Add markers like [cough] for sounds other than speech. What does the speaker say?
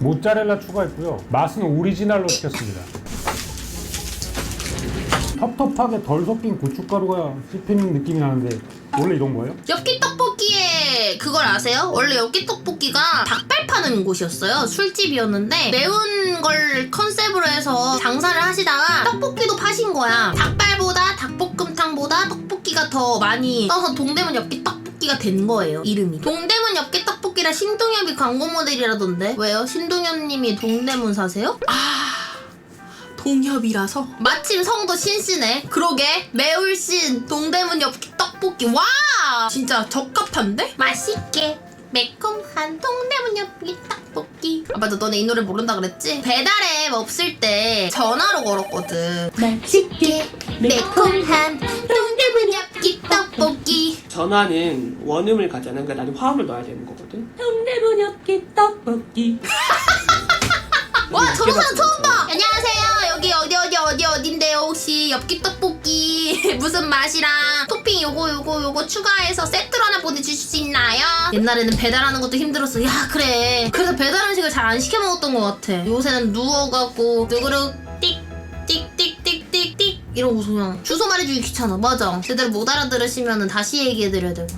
모짜렐라 추가했고요. 맛은 오리지널로 시켰습니다. 텁텁하게 덜 섞인 고춧가루가 씹히는 느낌이 나는데 원래 이런 거예요? 엽기 떡볶이에 그걸 아세요? 원래 엽기 떡볶이가 닭발 파는 곳이었어요. 술집이었는데 매운 걸 컨셉으로 해서 장사를 하시다가 떡볶이도 파신 거야. 닭발보다 닭볶음탕보다 떡볶이가 더 많이 떠서 동대문 엽기 떡 볶이가 된 거예요. 이름이. 동대문 엽기 떡볶이라 신동엽이 광고 모델이라던데. 왜요? 신동엽님이 동대문 사세요? 아. 동엽이라서 마침 성도 신씨네 그러게 매울신 동대문 엽기 떡볶이 와 진짜 적합한데 맛있게 매콤한 동대문 엽기 떡볶이 아 맞아 너네 이 노래 모른다 그랬지 배달앱 없을 때 전화로 걸었거든 맛있게 매콤한 전화는 원음을 가잖아. 그러니까 나는 화음을 넣어야 되는 거거든. 동대문 엽기 떡볶이 [laughs] 와 저런 사람. 처음 봐 안녕하세요 여기 어디 어디 어디 어딘데요 혹시 엽기 떡볶이 [laughs] 무슨 맛이랑 토핑 요거 요거 요거 추가해서 세트로 하나 보내주실 수 있나요? 옛날에는 배달하는 것도 힘들었어 야 그래 그래서 배달 음식을 잘 안 시켜 먹었던 것 같아 요새는 누워갖고 누구르 띡띡띡띡띡 이러고 그냥 주소 말해주기 귀찮아. 맞아. 제대로 못 알아들으시면 다시 얘기해드려야 되고